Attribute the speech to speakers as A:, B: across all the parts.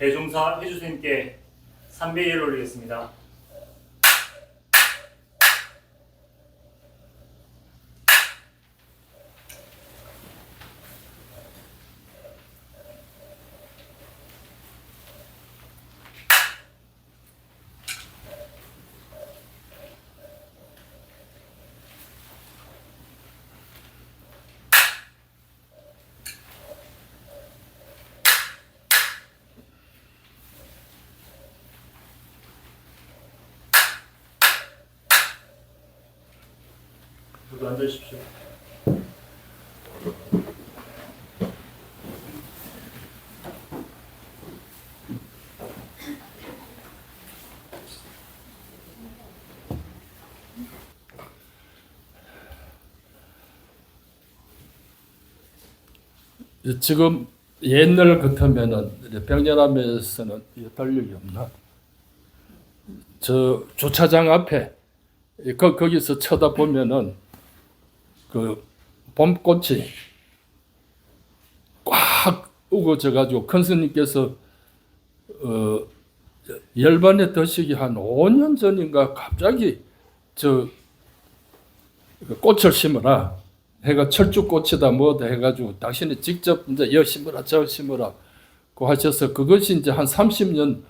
A: 대종사 해주스님께 3배 예를 올리겠습니다. 모두 앉으십시오.
B: 지금 옛날 같으면은 별 일이 없나? 저 주차장 앞에 거, 거기서 쳐다보면은 그 봄꽃이 꽉 우거져 가지고 큰 스님께서 어 열반에 드시기 한 5년 전인가 갑자기 저그 꽃을 심어라 해가 철쭉꽃이다 뭐다 해가지고 당신이 직접 이제 여 심어라 저 심어라 고 하셔서 그것이 이제 한 30년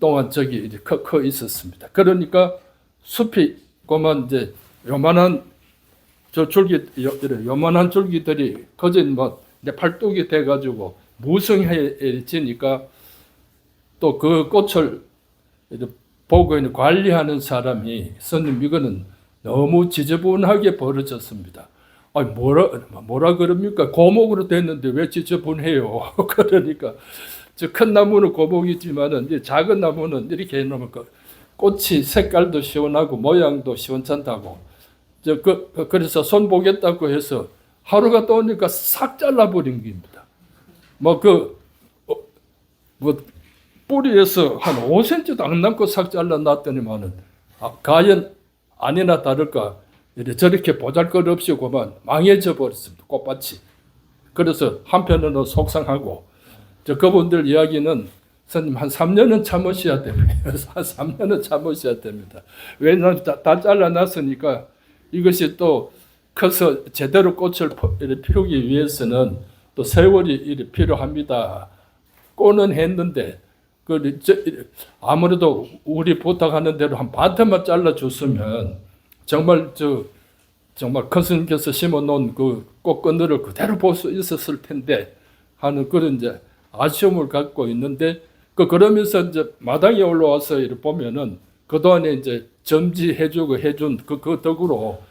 B: 동안 저기 커, 커 있었습니다. 그러니까 숲이 그만 이제 요만한 저 줄기 요만한 줄기들이 거진 뭐 내 팔뚝이 돼가지고 무성해지니까 또 그 꽃을 보고 있는 관리하는 사람이 스님 이거는 너무 지저분하게 벌어졌습니다. 아 뭐라 뭐라 그럽니까? 고목으로 됐는데 왜 지저분해요? 그러니까 저 큰 나무는 고목이지만은 이제 작은 나무는 이렇게 해놓으면 그 꽃이 색깔도 시원하고 모양도 시원찮다고. 저그 그래서 손 보겠다고 해서 하루가 떠오니까 싹 잘라버린 겁니다. 뭐 그 뭐 뿌리에서 한 5cm도 안 남고 싹 잘라놨더니만은 아, 과연 아니나 다를까 저렇게 보잘것 없이 그만 망해져 버렸습니다. 꽃밭이. 그래서 한편으로는 속상하고 저 그분들 이야기는 선생님 한 3년은 참으셔야 됩니다. 한 3년은 참으셔야 됩니다. 왜냐하면 다, 다 잘라놨으니까 이것이 또 커서 제대로 꽃을 피우기 위해서는 또 세월이 필요합니다. 꽃은 했는데 그 저- 아무래도 우리 부탁하는 대로 한 반태만 잘라 줬으면 정말 저 정말 큰 스님께서 심어놓은 그 꽃건들을 그대로 볼 수 있었을 텐데 하는 그런 이제 아쉬움을 갖고 있는데 그 그러면서 이제 마당에 올라와서 이렇게 보면은 그 동안에 이제 점지해주고 해준 그, 그 덕으로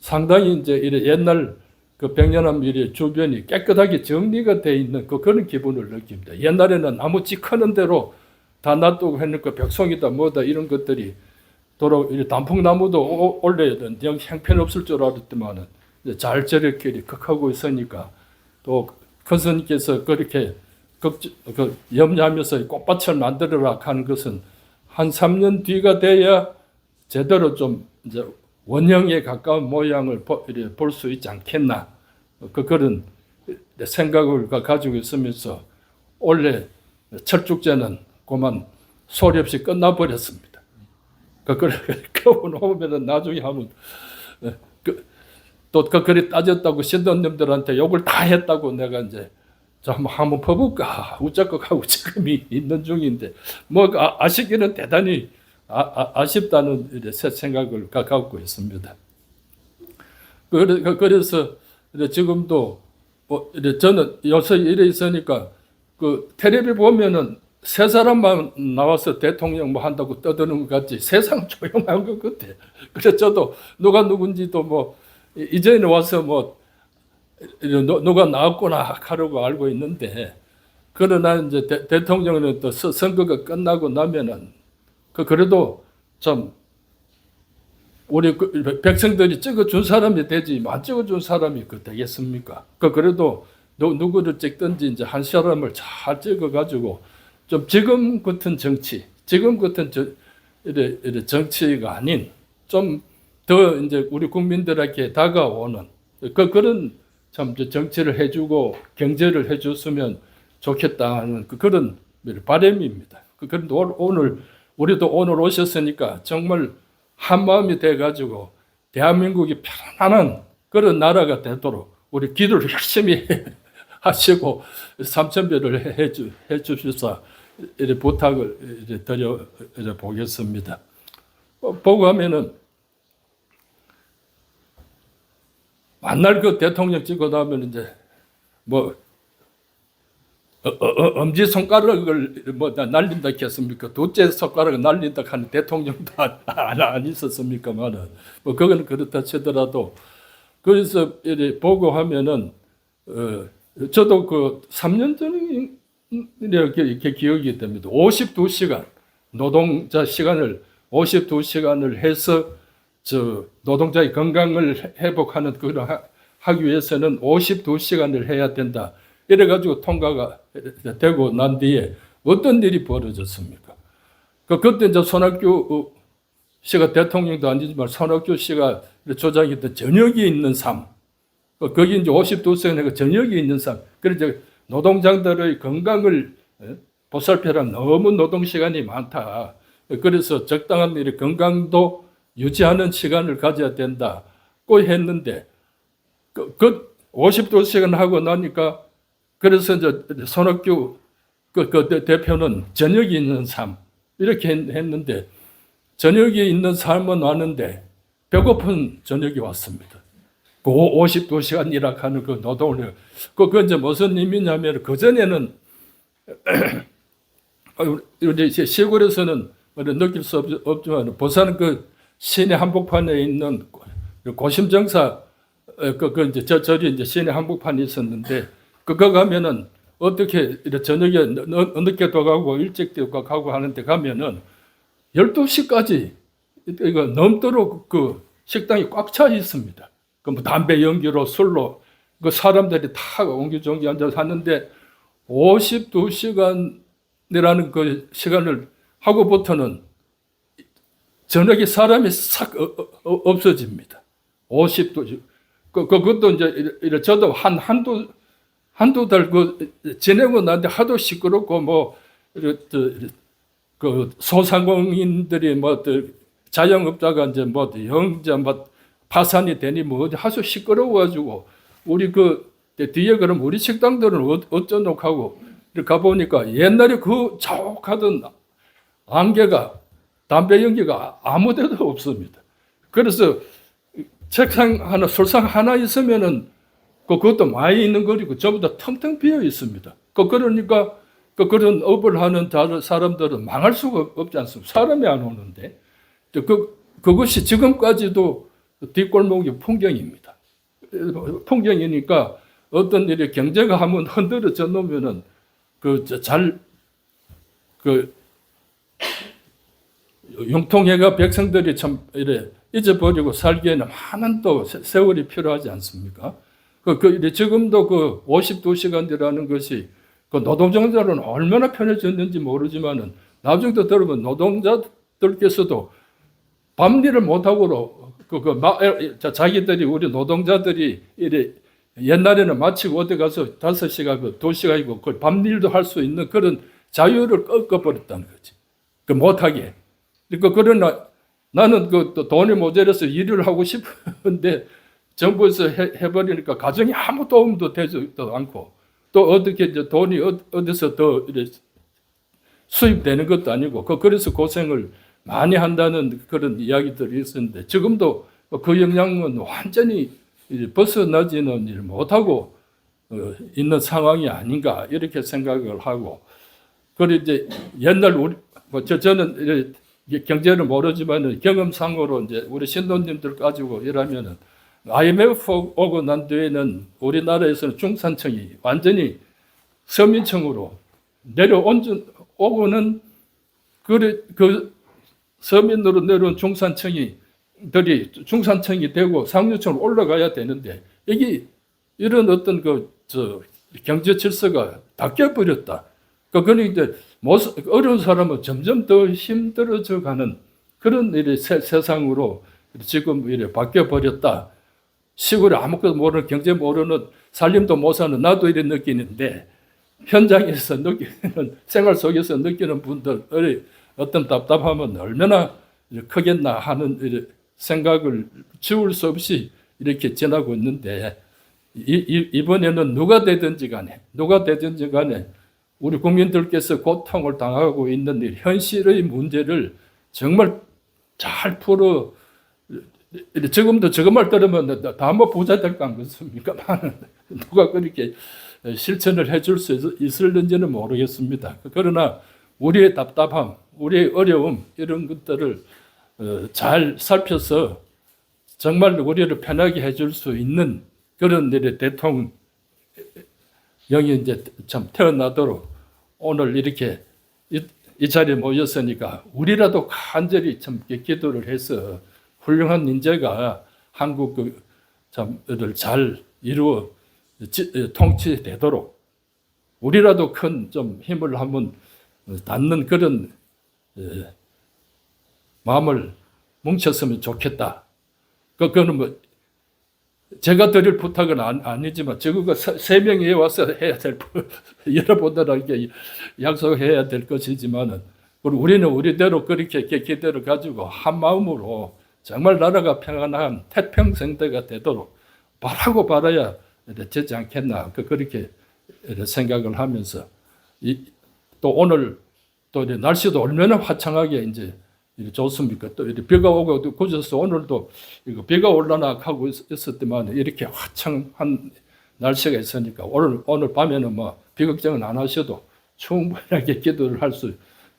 B: 상당히 이제 이래 옛날 그 백년함 일의 주변이 깨끗하게 정리가 돼 있는 그 그런 기분을 느낍니다. 옛날에는 나무 찌크는 대로 다 놔두고 했는그 벽송이다 뭐다 이런 것들이 도로 이 단풍나무도 오- 올려야 되는데 영 형편없을 줄 알았더만은 잘 저렇게 이렇게 하고 있으니까 또 큰스님께서 그렇게 그 염려하면서 꽃밭을 만들어라 하는 것은 한 3년 뒤가 돼야 제대로 좀 이제 원형에 가까운 모양을 볼 수 있지 않겠나 그 그런 생각을 가- 가지고 있으면서 원래 철쭉제는 그만 소리 없이 끝나버렸습니다. 그 그래 그분 오면은 나중에 하면 그 또 그 그리 따졌다고 신도님들한테 욕을 다 했다고 내가 이제 자 한번 한번 퍼볼까 우짜꺽하고 지금 이- 있는 중인데 뭐 아, 아시기는 대단히 아, 아, 아쉽다는 이제 새 생각을 가- 갖고 있습니다. 그- 그래서 지금도 뭐 저는 요새 이래 있으니까 그 텔레비 보면은 세 사람만 나와서 대통령 뭐 한다고 떠드는 것 같지 세상 조용한 것 같아. 그래서 저도 누가 누군지도 뭐 이- 이제는 와서 뭐 누- 누가 나왔구나 하려고 알고 있는데 그러나 이제 대, 대통령은 또 서- 선거가 끝나고 나면은 그 그래도 참 우리 그 백성들이 찍어준 사람이 되지 안 찍어준 사람이 그 되겠습니까? 그 그래도 누, 누구를 찍든지 이제 한 사람을 잘 찍어가지고 좀 지금 같은 정치, 지금 같은 저, 이래, 이래 정치가 아닌 좀 더 이제 우리 국민들에게 다가오는 그 그런 참저 정치를 해주고 경제를 해줬으면 좋겠다는 그 그런 바람입니다. 그- 그런데 오- 오늘 우리도 오늘 오셨으니까 정말 한 마음이 돼 가지고 대한민국이 편안한 그런 나라가 되도록 우리 기도를 열심히 하시고 삼천배를 해주 이렇게 부탁을 드려 보겠습니다. 어, 보고 하면은 만날 그 대통령 찍고 나면 이제 뭐 어, 어, 어, 엄지 손가락을 뭐 나- 날린다 했습니까? 둘째 손가락을 날린다 하는 대통령도 안, 안, 안 있었습니까만은 뭐 그거는 그렇다 치더라도 그래서 이렇게 보고 하면은 어, 저도 그 3년 전에 이렇게, 이렇게 기억이 됩니다. 52시간 노동자 시간을 52시간을 해서 저 노동자의 건강을 회복하는 하- 하기 위해서는 52시간을 해야 된다. 이래 가지고 통과가 되고 난 뒤에 어떤 일이 벌어졌습니까? 그 그때 이제 손학규 어, 씨가 대통령도 아니지만 손학규 씨가 조장했던 저녁이 있는 삶. 그 거기 이제 52세가 저녁이 있는 삶. 그래서 노동자들의 건강을 예, 보살펴라 너무 노동 시간이 많다. 그래서 적당한 일 건강도 유지하는 시간을 가져야 된다. 고 했는데 그, 그 52시간 하고 나니까 그래서 이제 손학규 그, 그 대- 대표는 저녁이 있는 삶 이렇게 했- 했는데 저녁이 있는 삶은 왔는데 배고픈 저녁이 왔습니다. 그 52시간 일하는 그 노동을 그, 그 이제 무슨 의미냐면 그 전에는 우리 시골에서는 뭐 느낄 수 없, 없지만 부산 그 시내 한복판에 있는 그 고심정사 어, 그, 그 이제 저 절이 이제 시내 한복판에 있었는데 그거 가면은 어떻게 저녁에 너- 너- 늦게 도 가고 일찍 도 가고 하는데 가면은 12시까지 이거 넘도록 그 식당이 꽉 차 있습니다. 그 뭐 담배 연기로 술로 그 사람들이 다 옹기종기 앉아서 하는데 52시간이라는 그 시간을 하고부터는 저녁에 사람이 싹 어- 어- 어- 없어집니다. 50도 그 그것도 이제 이래- 저도 한 한두 한두 달 그 지내고 나는데 하도 시끄럽고 뭐 이래 저 이래 그 소상공인들이 뭐또 자영업자가 이제 뭐 영자 뭐 파산이 되니 뭐 어디 하수 시끄러워 가지고 우리 그 뒤에 그럼 우리 식당들은 어- 어쩌노 하고 이렇게 가 보니까 옛날에 그 자욱하던 안개가 담배 연기가 아무 데도 없습니다. 그래서 책상 하나, 술상 하나 있으면은 그- 그것도 많이 있는 거리고 전부 다 텅텅 비어 있습니다. 그 그러니까 그 그런 업을 하는 사람들은 망할 수가 없지 않습니까? 사람이 안 오는데 그 그것이 지금까지도 뒷골목이 풍경입니다. 풍경이니까 어떤 일이 경제가 한번 흔들어져 놓으면은 그잘그 융통해가 백성들이 참 이래 잊어버리고 살기에는 많은 또 세- 세월이 필요하지 않습니까? 그, 그 지금도 그 52시간이라는 것이 그 노동자들은 얼마나 편해졌는지 모르지만은 나중에 들으면 노동자들께서도 밤일을 못하고 그, 그, 마, 자기들이 우리 노동자들이 이래 옛날에는 마치고 어디 가서 다섯 시간 그두 시간이고 그 밤일도 할 수 있는 그런 자유를 꺾어버렸다는 거지. 그 못하게. 그러니까 그러나 나는 그또 돈이 모자라서 일을 하고 싶은데 정부에서 해, 해버리니까 가정에 아무 도움도 되지도 않고 또 어떻게 이제 돈이 어, 어디서 더 수입되는 것도 아니고 그 그래서 고생을 많이 한다는 그런 이야기들이 있었는데 지금도 그 영향은 완전히 벗어나지는 일 못하고 어, 있는 상황이 아닌가 이렇게 생각을 하고 그리고 이제 옛날 우리 뭐 저, 저는 경제를 모르지만 경험상으로 이제 우리 신도님들 가지고 일하면은 IMF 오고 난 뒤에는 우리나라에서는 중산층이 완전히 서민층으로 내려온 줄- 오고는 그, 그 서민으로 내려온 중산층이 들이 중산층이 되고 상류층으로 올라가야 되는데 이게 이런 어떤 그 저 경제 질서가 닦여 버렸다. 그 그러니 이제 못 어려운 사람은 점점 더 힘들어져 가는 그런 일이 세, 세상으로 지금 이래 바뀌어 버렸다. 시골에 아무것도 모르는 경제 모르는 살림도 못 사는 나도 이래 느끼는데 현장에서 느끼는 생활 속에서 느끼는 분들의 어떤 답답함은 얼마나 크겠나 하는 이런 생각을 지울 수 없이 이렇게 지나고 있는데 이, 이, 이번에는 누가 되든지 간에 누가 되든지 간에 우리 국민들께서 고통을 당하고 있는 이 현실의 문제를 정말 잘 풀어 지금도 말 들으면 다뭐 부자 될 거 아니겠습니까? 누가 그렇게 실천을 해줄 수 있- 있을는지는 모르겠습니다. 그러나 우리의 답답함, 우리의 어려움 이런 것들을 어, 잘 살펴서 정말 우리를 편하게 해줄 수 있는 그런 일의 대통령 이 이제 참 태어나도록 오늘 이렇게 이, 이 자리에 모였으니까 우리라도 간절히 참 기도를 해서 훌륭한 인재가 한국 그 참을 잘 이루어 지- 어, 통치되도록 우리라도 큰 좀 힘을 한번 닿는 그런 어, 마음을 뭉쳤으면 좋겠다. 그- 그거는 뭐 제가 드릴 부탁은 아니, 아니지만 저거가 세, 세 명이 와서 해야 될 부- 여러분들에게 약속해야 될 것이지만은 그리고 우리는 우리대로 그렇게 기- 기대를 가지고 한 마음으로 정말 나라가 평안한 태평성대가 되도록 바라고 바라야 되지 않겠나 그 그렇게 생각을 하면서 이, 또 오늘 또 이제 날씨도 얼마나 화창하게 이제 좋습니까? 또 비가 오고 또 그저서 오늘도 이거 비가 올라나 하고 있- 있었지만 이렇게 화창한 날씨가 있으니까 오늘 오늘 밤에는 뭐 비걱정은 안 하셔도 충분하게 기도를 할 수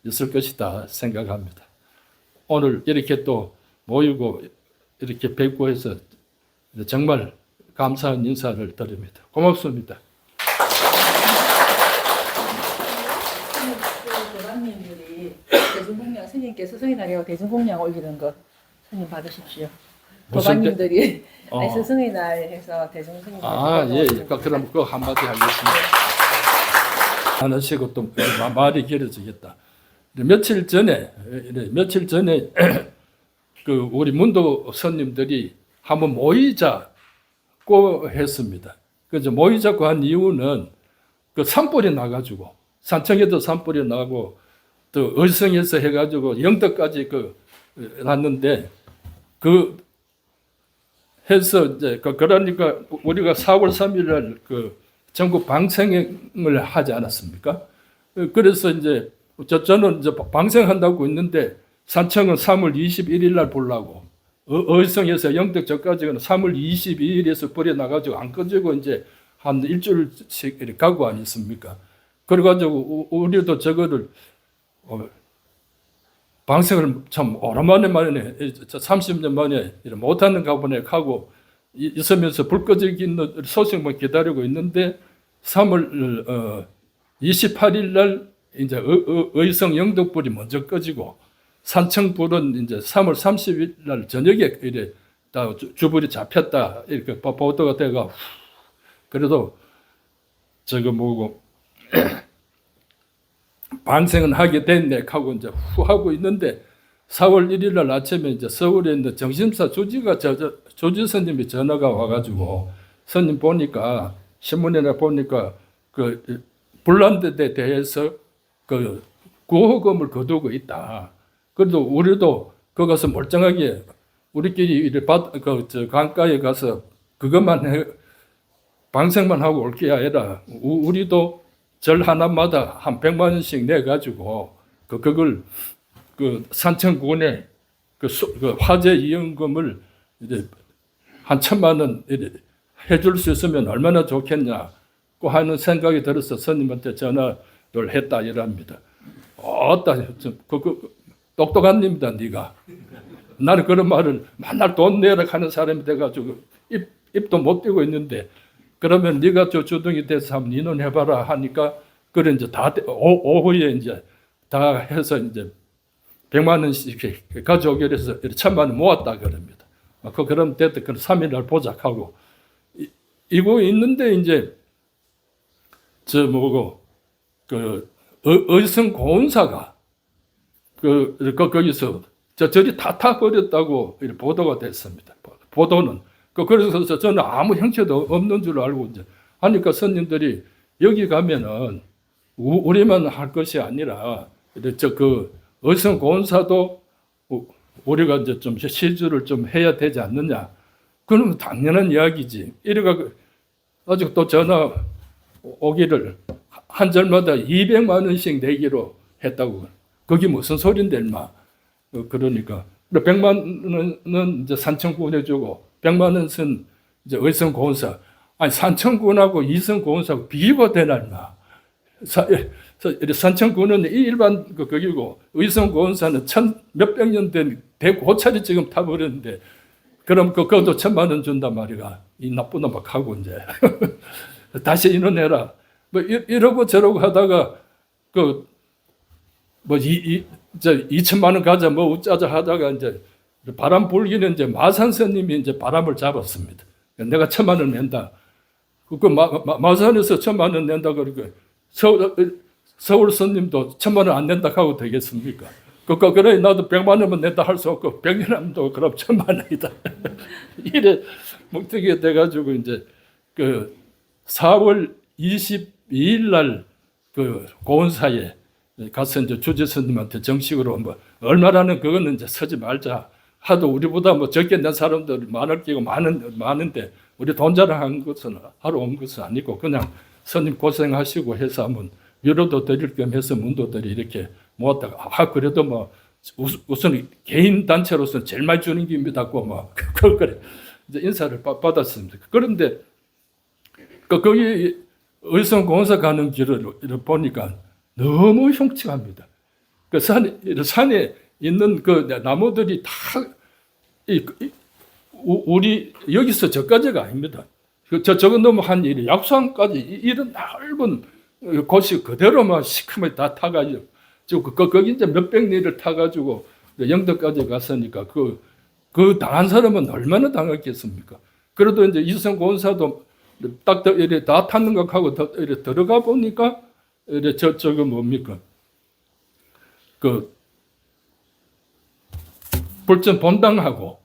B: 있을 것이다 생각합니다. 오늘 이렇게 또 모이고 이렇게 뵙고 해서 정말 감사한 인사를 드립니다. 고맙습니다.
C: 교관님들이 대중공양 스님께서 스승의날이라고 대중공양 올리는 거 스님 받으십시오.
B: 무슨
C: 교관님들이
B: 어.
C: 아니, 스승의 날 해서 대중 스님
B: 아, 예, 예. 그- 그럼 그 한마디 하겠습니다. 하나시고 또 마- 말이 길어지겠다. 며칠 전에, 예, 며칠 전에 그 우리 문도 선님들이 한번 모이자고 했습니다. 그래서 모이자고 한 이유는 그 산불이 나가지고 산청에도 산불이 나고 또 의성에서 해가지고 영덕까지 그 났는데 그 해서 이제 그 그러니까 우리가 4월 3일 날 그 전국 방생을 하지 않았습니까? 그래서 이제 저 저는 이제 방생한다고 있는데 산청은 3월 21일 날 보려고 어- 의성에서 영덕 저까지는 3월 22일에서 불이 나가지고 안 꺼지고 이제 한 일주일씩 가고 아니습니까? 그래가지고 우- 우리도 저거를 어, 방생을 참 오랜만에 만에 30년 만에 이렇게 못하는 가 보네 하고 이- 있으면서 불 꺼지는 소식만 기다리고 있는데 3월 어, 28일 날 이제 의성 영덕불이 먼저 꺼지고 산청불은 이제 3월 30일 날 저녁에 이래 다 주- 주불이 잡혔다. 이렇게 보- 보도가 돼가 그래도 저거 뭐고 방생은 하게 됐네 하고 이제 후 하고 있는데 4월 1일 날 아침에 이제 서울에 있는 정신사 조지가 저, 저 조지 스님이 전화가 와가지고 스님 보니까 신문에 보니까 그 불난데 대해서 그 구호금을 거두고 있다. 그래도 우리도 거기서 멀쩡하게 우리끼리 이렇게 그저 강가에 가서 그것만 해, 방생만 하고 올 게 아니라 우- 우리도 절 하나마다 한 100만 원씩 내 가지고 그 그걸 그 산청군에 그, 수- 그 화재 이용금을 이제 한 천만 원 이래 해줄 수 있으면 얼마나 좋겠냐고 하는 생각이 들어서 스님한테 전화를 했다 이랍니다. 어따 그, 그 똑똑한 놈이다 네가. 나는 그런 말을 맨날 돈 내라 하는 사람이 돼가지고 입, 입도 못 떼고 있는데 그러면 네가 저 주둥이 돼서 한번 인원해봐라 하니까 그래 이제 다 돼- 오, 오후에 이제 다 해서 이제 백만 원씩 이렇게 가져오기로 해서 이렇게 천만 원 모았다 그럽니다. 아, 그 그럼 됐다. 그럼 3일 날 보자 하고 이- 이거 있는데 이제 저 뭐고 그 의- 의성 고은사가 그, 그 거기서 저 절이 타타거렸다고 보도가 됐습니다. 보도는 그 그래서 저는 아무 형체도 없는 줄 알고 이제 하니까 선님들이 여기 가면은 우- 우리만 할 것이 아니라 저그 의성 고원사도 우- 우리가 이제 좀 시주를 좀 해야 되지 않느냐. 그러면 당연한 이야기지. 이래가 그 아직 또 전화 오기를 한 절마다 200만 원씩 내기로 했다고. 그게 무슨 소린데 인마. 어, 그러니까 100만 원은 이제 산청군에 주고 100만 원은 이제 의성 고원사. 아니 산청군하고 이성 고원사하고 비교가 되나 산청군은 일반 그 거기고 의성 고원사는 천 몇백 년 된 대고차를 지금 타버렸는데 그럼 그 그것도 천만 원 준단 말이가. 이 나쁜 놈 하고 이제. 다시 인원해라. 뭐 이- 이러고 저러고 하다가 그 그뭐 이 이 저 이천만 원 가자 뭐 우짜자 하다가 이제 바람 불기는 이제 마산 스님이 이제 바람을 잡았습니다. 내가 천만 원 낸다. 그 마, 마, 마산에서 천만 원 낸다 그러니까 서울, 서울 스님도 천만 원 안 낸다 하고 되겠습니까? 그거 그래 나도 백만 원만 낸다 할 수 없고 백년함도 그럼 천만 원이다. 이래 뭉태기가 돼가지고 이제 그 4월 22일 날 그 고은사에 가서 이제 주지 스님한테 정식으로 뭐 얼마라는 그거는 이제 서지 말자. 하도 우리보다 뭐 적게 낸 사람들 많을 끼고 많은 많은데 우리 돈 자랑한 것은 하러 온 것은 아니고 그냥 스님 고생하시고 해서 한번 위로도 드릴 겸 해서 문도들이 이렇게 모았다가 아 그래도 뭐 우선- 개인 단체로서는 제일 많이 주는 게 믿었고 뭐 그걸 그래 이제 인사를 받- 받았습니다. 그런데 그 거기 의성 공사 가는 길을 보니까 너무 흉측합니다. 그 산에 산에 있는 그 나무들이 다 이, 이, 우- 우리 여기서 저까지가 아닙니다. 그저 저건 너무 한 일이 약수항까지 이- 이런 넓은 곳이 그대로만 시커멓게 다 타가지고 그, 그 거기 이제 몇백 리를 타가지고 영덕까지 갔으니까 그 그 당한 사람은 얼마나 당했겠습니까? 그래도 이제 이성 고원사도 딱더 이래 다 탔는 것 하고 더 이래 들어가 보니까 이래 저 저거 뭡니까? 그 불전 본당하고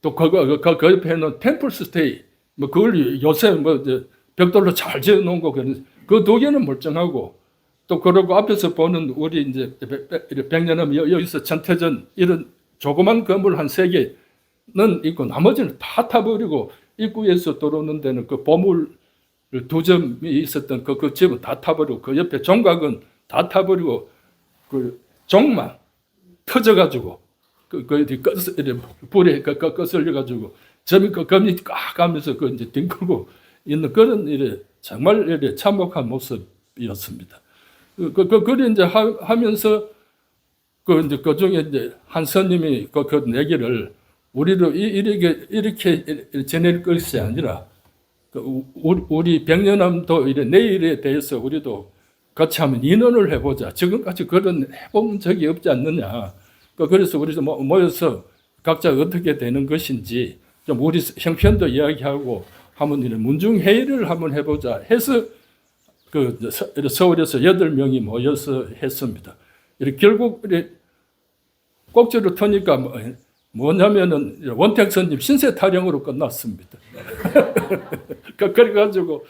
B: 또 그거 그, 그, 그 옆에는 템플 스테이 뭐 그걸 요새 뭐 벽돌로 잘 지어 놓은 거 그런 그 두 개는 멀쩡하고 또 그러고 앞에서 보는 우리 이제 백년하면 여기서 천태전 이런 조그만 건물 한 세 개는 있고 나머지는 다 타버리고 입구에서 들어오는 데는 그 보물 두 점이 있었던 그, 그 집은 다 타버리고 그 옆에 종각은 다 타버리고 그 종만 터져가지고 그, 그, 껐, 이렇게 불에 그, 그, 거슬려가지고 점이 그 검이 꽉 가면서 그 이제 뒹굴고 있는 그런 일에 정말 이래 참혹한 모습이었습니다. 그, 그, 그, 이제 하, 하면서 그 이제 그 중에 이제 한 스님이 그, 그 얘기를 우리로 이- 이렇게 이렇게 전할 것이 아니라 그 우- 우리- 백년함도 이래 내일에 대해서 우리도 같이 한번 인원을 해보자. 지금까지 그런 해본 적이 없지 않느냐. 그 그래서 우리도 모- 모여서 각자 어떻게 되는 것인지 좀 우리 형편도 이야기하고 한번 이런 문중 회의를 한번 해보자 해서 그 서울에서 여덟 명이 모여서 했습니다. 이렇게 결국 꼭지를 터니까 뭐- 뭐냐면은 원택 선님 신세 타령으로 끝났습니다. 그- 그래가지고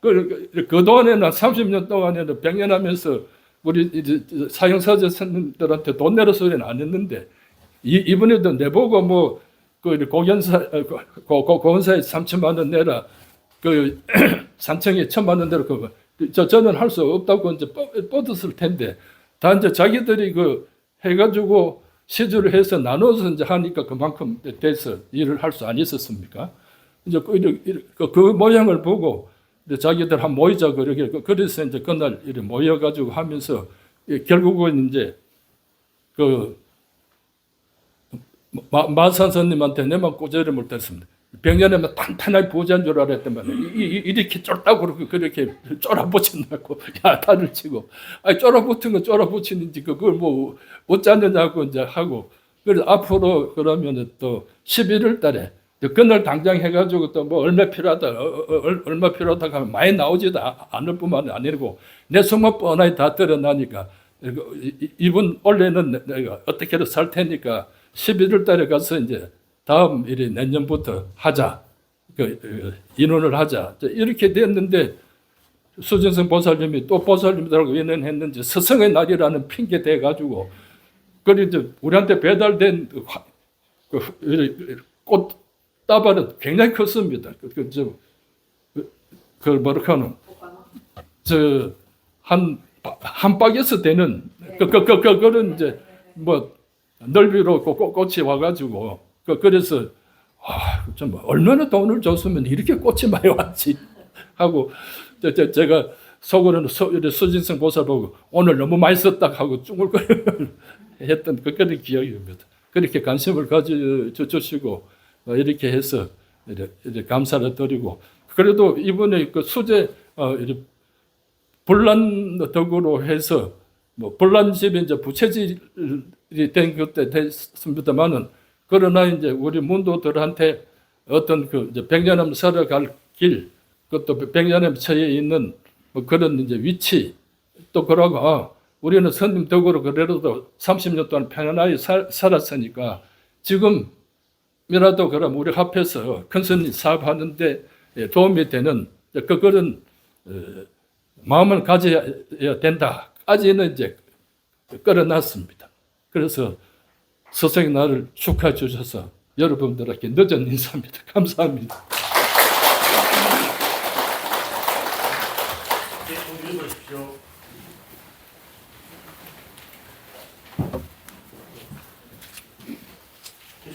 B: 그, 그, 그 동안에는 30년 동안에는 병연하면서 우리 이제 사형사제 선생님들한테 돈 내라 소리는 안 했는데 이, 이번에도 내보고 뭐 그 고견사 어, 고, 고, 고, 고원사에 3천만 원 내라 그 산청에 천만 원 내라 그거 저 저는 할 수 없다고 이제 뻗- 뻗었을 텐데 다 이제 자기들이 그 해가지고 시주를 해서 나눠서 이제 하니까 그만큼 돼서 일을 할 수 안 있었습니까? 이제 그, 그, 그 모양을 보고 자기들 한 모이자 그러게 그- 그래서 이제 그날 이렇게 모여가지고 하면서 이 결국은 이제 그 마, 마산 선님한테 내만 꼬재를 못했습니다. 병년에만 탄탄하게 보자인 줄 알았더만 이, 이, 이 렇게 쫄다고 그렇게 그렇게 쫄아붙인다고. 야단을 치고. 아니 쫄아붙은 건 쫄아붙이는지 그걸 뭐 어쩌느냐고 이제 하고. 그래서 앞으로 그러면은 또 11월 달에 그날 당장 해가지고 또 뭐 얼마 필요하다 어, 어, 어, 얼마 필요하다 하면 많이 나오지도 아- 않을 뿐만 아니고 내 소문 뻔하게 다 드러나니까 이분 원래는 내- 내가 어떻게든 살 테니까 11월 달에 가서 이제 다음 일이 내년부터 하자. 그, 그 인원을 하자. 이렇게 됐는데 수진성 보살님이 또 보살님들하고 연연했는지 스승의 날이라는 핑계 대 가지고 그리 이제 우리한테 배달된 그 화- 그 이- 꽃 따발은 굉장히 컸습니다. 그, 그, 저, 그, 그걸 뭐라 하노? 저 한 한 박에서 되는 그, 그, 그, 그, 그런 이제 뭐 넓이로 꽃- 꽃- 꽃이 와가지고 그 그래서 아, 좀 얼마나 돈을 줬으면 이렇게 꽃이 많이 왔지 하고 저, 저, 제가 속으로는 수, 이렇게 수진성 보살 보고 오늘 너무 많이 썼다 하고 쭈글거려 했던 그 그런 기억입니다. 그렇게 관심을 가져주시고 어, 이렇게 해서 이렇게 감사를 드리고 그래도 이번에 그 수제 어, 불난 덕으로 해서 뭐 불난집이 이제 부채질이 된 그때 됐습니다만은 그러나 이제 우리 문도들한테 어떤 그 이제 백년암 살아갈 길 그것도 백년암 처에 있는 뭐 그런 이제 위치 또 그러고 아, 우리는 선님 덕으로 그래도 30년 동안 평안하게 살, 살았으니까 지금 이라도 그럼 우리 합해서 큰 스님 사업하는데 예, 도움이 되는 그 그런 어, 마음을 가져야 된다까지는 이제 끌어놨습니다. 그래서 스승의 날을 축하해 주셔서 여러분들에게 늦은 인사입니다. 감사합니다.
A: 네,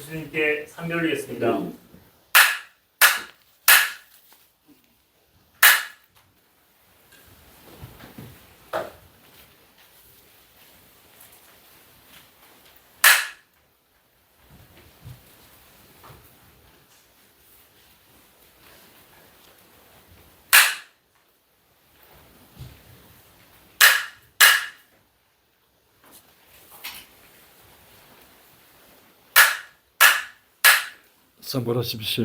A: 교수님께 삼배 올리겠습니다.
B: 선물하십시